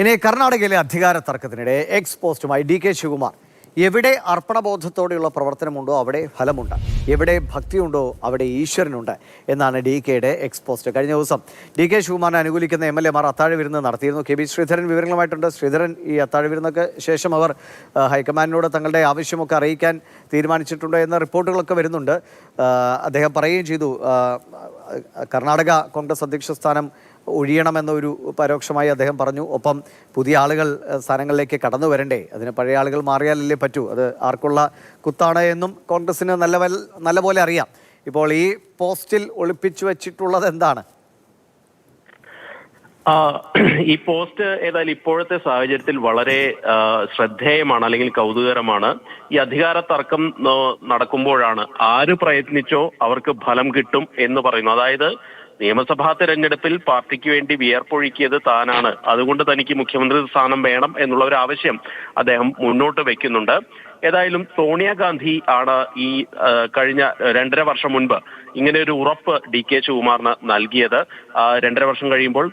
ഇനി കർണാടകയിലെ അധികാര തർക്കത്തിനിടെ എക്സ് പോസ്റ്റുമായി ഡി കെ ശിവകുമാർ. എവിടെ അർപ്പണബോധത്തോടെയുള്ള പ്രവർത്തനമുണ്ടോ അവിടെ ഫലമുണ്ട്. എവിടെ ഭക്തിയുണ്ടോ അവിടെ ഈശ്വരനുണ്ട് എന്നാണ് ഡി കെയുടെ എക്സ് പോസ്റ്റ് കഴിഞ്ഞ ദിവസം ഡി കെ ശിവകുമാറിനെ അനുകൂലിക്കുന്ന എം എൽ എമാർ അത്താഴ വിരുന്ന് നടത്തിയിരുന്നു. കെ ബി ശ്രീധരൻ വിവരങ്ങളുമായിട്ടുണ്ട്. ശ്രീധരൻ ഈ അത്താഴ വിരുന്നൊക്കെ ശേഷം അവർ ഹൈക്കമാൻഡിനോട് തങ്ങളുടെ ആവശ്യമൊക്കെ അറിയിക്കാൻ തീരുമാനിച്ചിട്ടുണ്ട് എന്ന റിപ്പോർട്ടുകളൊക്കെ വരുന്നുണ്ട്. അദ്ദേഹം പറയുകയും ചെയ്തു. കർണാടക കോൺഗ്രസ് അധ്യക്ഷ സ്ഥാനം ഒഴിയണമെന്നൊരു പരോക്ഷമായി അദ്ദേഹം പറഞ്ഞു. ഒപ്പം പുതിയ ആളുകൾ സ്ഥാനങ്ങളിലേക്ക് കടന്നു വരണ്ടേ? അതിന് പഴയ ആളുകൾ മാറിയാലല്ലേ പറ്റൂ? അത് ആർക്കുള്ള കുത്താണ് എന്നും കോൺഗ്രസിന് നല്ല വൽ- നല്ല പോലെ അറിയാം. ഇപ്പോൾ ഈ പോസ്റ്റിൽ ഒളിപ്പിച്ചു വച്ചിട്ടുള്ളത് എന്താണ്? ഈ പോസ്റ്റ് ഏതായാലും ഇപ്പോഴത്തെ സാഹചര്യത്തിൽ വളരെ ശ്രദ്ധേയമാണ് അല്ലെങ്കിൽ കൗതുകരമാണ് ഈ അധികാര തർക്കം നടക്കുമ്പോഴാണ് ആര് പ്രയത്നിച്ചോ അവർക്ക് ഫലം കിട്ടും എന്ന് പറയുന്നു അതായത് നിയമസഭാ തെരഞ്ഞെടുപ്പിൽ പാർട്ടിക്ക് വേണ്ടി വിയർപ്പൊഴുക്കിയത് താനാണ്. അതുകൊണ്ട് തനിക്ക് മുഖ്യമന്ത്രി സ്ഥാനം വേണം എന്നുള്ള ഒരു ആവശ്യം അദ്ദേഹം മുന്നോട്ട് വെക്കുന്നുണ്ട്. ഏതായാലും സോണിയാഗാന്ധി ആണ് ഈ കഴിഞ്ഞ രണ്ടര വർഷം മുൻപ് ഇങ്ങനെ ഒരു ഉറപ്പ് ഡി കെ ശിവകുമാറിന് നൽകിയത്. രണ്ടര വർഷം കഴിയുമ്പോൾ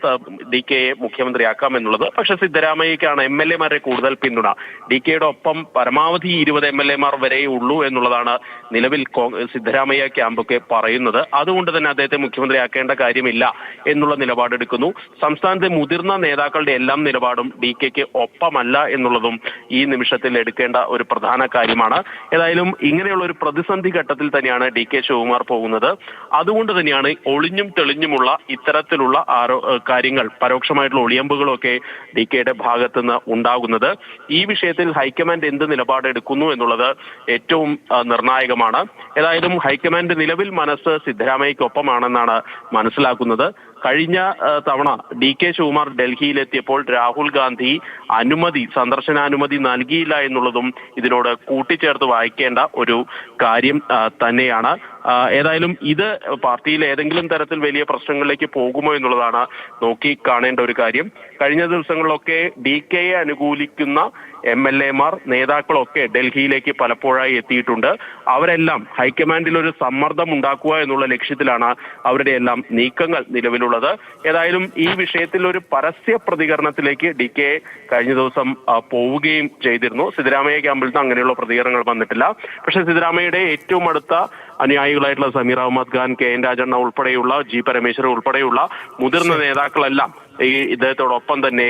ഡി കെയെ മുഖ്യമന്ത്രിയാക്കാം എന്നുള്ളത്. പക്ഷെ സിദ്ധരാമയ്യക്കാണ് എം എൽ എമാരെ കൂടുതൽ പിന്തുണ. ഡി കെയുടെ ഒപ്പം പരമാവധി ഇരുപത് എം എൽ എമാർ വരെ ഉള്ളൂ എന്നുള്ളതാണ് നിലവിൽ സിദ്ധരാമയ്യ ക്യാമ്പൊക്കെ പറയുന്നത്. അതുകൊണ്ട് തന്നെ അദ്ദേഹത്തെ മുഖ്യമന്ത്രിയാക്കേണ്ട കാര്യമില്ല എന്നുള്ള നിലപാടെടുക്കുന്നു സംസ്ഥാനത്തെ മുതിർന്ന നേതാക്കളുടെ എല്ലാം നിലപാടും ഡി കെക്ക് ഒപ്പമല്ല എന്നുള്ളതും ഈ നിമിഷത്തിൽ എടുക്കേണ്ട ഒരു പ്രധാന കാര്യമാണ്. ഏതായാലും ഇങ്ങനെയുള്ള ഒരു പ്രതിസന്ധി ഘട്ടത്തിൽ തന്നെയാണ് ഡി കെ ശിവകുമാർ പോകുന്നത്. അതുകൊണ്ട് തന്നെയാണ് ഒളിഞ്ഞും തെളിഞ്ഞുമുള്ള ഇത്തരത്തിലുള്ള ആരോ കാര്യങ്ങൾ പരോക്ഷമായിട്ടുള്ള ഒളിയമ്പുകളൊക്കെ ഡി കെയുടെ ഭാഗത്തു നിന്ന് ഉണ്ടാകുന്നത്. ഈ വിഷയത്തിൽ ഹൈക്കമാൻഡ് എന്ത് നിലപാടെടുക്കുന്നു എന്നുള്ളത് ഏറ്റവും നിർണായകമാണ്. ഏതായാലും ഹൈക്കമാൻഡ് നിലവിൽ മനസ്സ് സിദ്ധരാമയ്ക്കൊപ്പമാണെന്നാണ് മനസ്സിലാക്കുന്നത്. കഴിഞ്ഞ തവണ ഡി കെ ശിവകുമാർ ഡൽഹിയിലെത്തിയപ്പോൾ രാഹുൽ ഗാന്ധി അനുമതി സന്ദർശനാനുമതി നൽകിയില്ല എന്നുള്ളതും ഇതിനോട് കൂട്ടിച്ചേർത്ത് വായിക്കേണ്ട ഒരു കാര്യം തന്നെയാണ്. ഏതായാലും ഇത് പാർട്ടിയിൽ ഏതെങ്കിലും തരത്തിൽ വലിയ പ്രശ്നങ്ങളിലേക്ക് പോകുമോ എന്നുള്ളതാണ് നോക്കി കാണേണ്ട ഒരു കാര്യം. കഴിഞ്ഞ ദിവസങ്ങളിലൊക്കെ ഡി കെയെ അനുകൂലിക്കുന്ന എം എൽ എമാർ നേതാക്കളൊക്കെ ഡൽഹിയിലേക്ക് പലപ്പോഴായി എത്തിയിട്ടുണ്ട്. അവരെല്ലാം ഹൈക്കമാൻഡിൽ ഒരു സമ്മർദ്ദം ഉണ്ടാക്കുക എന്നുള്ള ലക്ഷ്യത്തിലാണ് അവരുടെ എല്ലാം നീക്കങ്ങൾ നിലവിലുള്ളത്. ഏതായാലും ഈ വിഷയത്തിൽ ഒരു പരസ്യ പ്രതികരണത്തിലേക്ക് ഡി കെ കഴിഞ്ഞ ദിവസം പോവുകയും ചെയ്തിരുന്നു. സിദ്ധരാമയ്യ ക്യാമ്പിൽ നിന്ന് അങ്ങനെയുള്ള പ്രതികരണങ്ങൾ വന്നിട്ടില്ല. പക്ഷേ സിദ്ധരാമയ്യയുടെ ഏറ്റവും അടുത്ത അനുയായികളായിട്ടുള്ള സമീർ അഹമ്മദ് ഖാൻ കെ എൻ രാജണ്ണ ഉൾപ്പെടെയുള്ള ജി പരമേശ്വരൻ ഉൾപ്പെടെയുള്ള മുതിർന്ന നേതാക്കളെല്ലാം ഈ ഇദ്ദേഹത്തോടൊപ്പം തന്നെ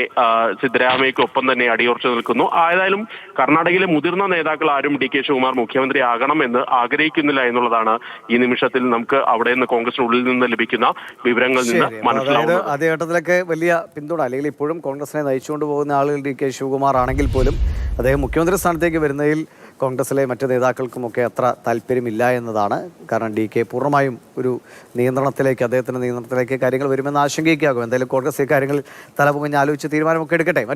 സിദ്ധരാമയ്ക്കൊപ്പം തന്നെ അടിയുറച്ചു നിൽക്കുന്നു. ഏതായാലും കർണാടകയിലെ മുതിർന്ന നേതാക്കൾ ആരും ഡി കെ ശിവകുമാർ മുഖ്യമന്ത്രി ആകണമെന്ന് ആഗ്രഹിക്കുന്നില്ല എന്നുള്ളതാണ് ഈ നിമിഷത്തിൽ നമുക്ക് അവിടെ നിന്ന് കോൺഗ്രസിനുള്ളിൽ നിന്ന് ലഭിക്കുന്ന വിവരങ്ങളിൽ നിന്ന് മനസ്സിലാവും അതേ ഘട്ടത്തിലൊക്കെ വലിയ പിന്തുണ അല്ലെങ്കിൽ ഇപ്പോഴും കോൺഗ്രസിനെ നയിച്ചുകൊണ്ട് പോകുന്ന ആളുകൾ ഡി കെ ശിവകുമാർ ആണെങ്കിൽ പോലും അദ്ദേഹം മുഖ്യമന്ത്രി സ്ഥാനത്തേക്ക് വരുന്നതിൽ കോൺഗ്രസിലെ മറ്റ് നേതാക്കൾക്കുമൊക്കെ അത്ര താല്പര്യമില്ല എന്നതാണ്. കാരണം ഡി കെ പൂർണമായും ഒരു നിയന്ത്രണത്തിലേക്ക് അദ്ദേഹത്തിന്റെ നിയന്ത്രണത്തിലേക്ക് കാര്യങ്ങൾ വരുമെന്ന് ആശങ്കയ്ക്കാകും. എന്തായാലും കോൺഗ്രസ് കാര്യങ്ങളിൽ തലപൊങ്ങഞ്ഞ് ആലോചിച്ച് തീരുമാനമൊക്കെ എടുക്കട്ടെ.